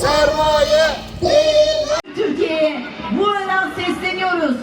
sermaye değil. Türkiye'ye buradan sesleniyoruz.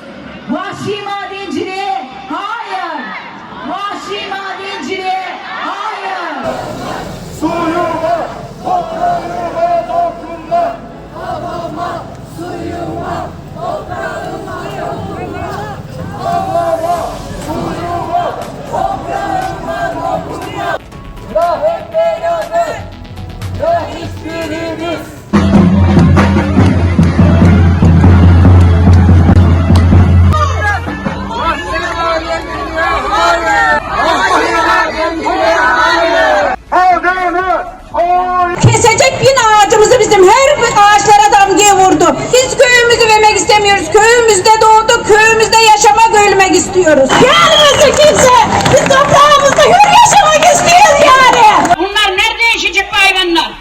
İstiyoruz. Yerimizi kimse, biz toprağımızda hür yaşamak istiyoruz yani. Bunlar nerede yaşayacak bu hayvanlar?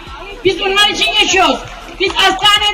Biz bunlar için yaşıyoruz. Biz hastanelerde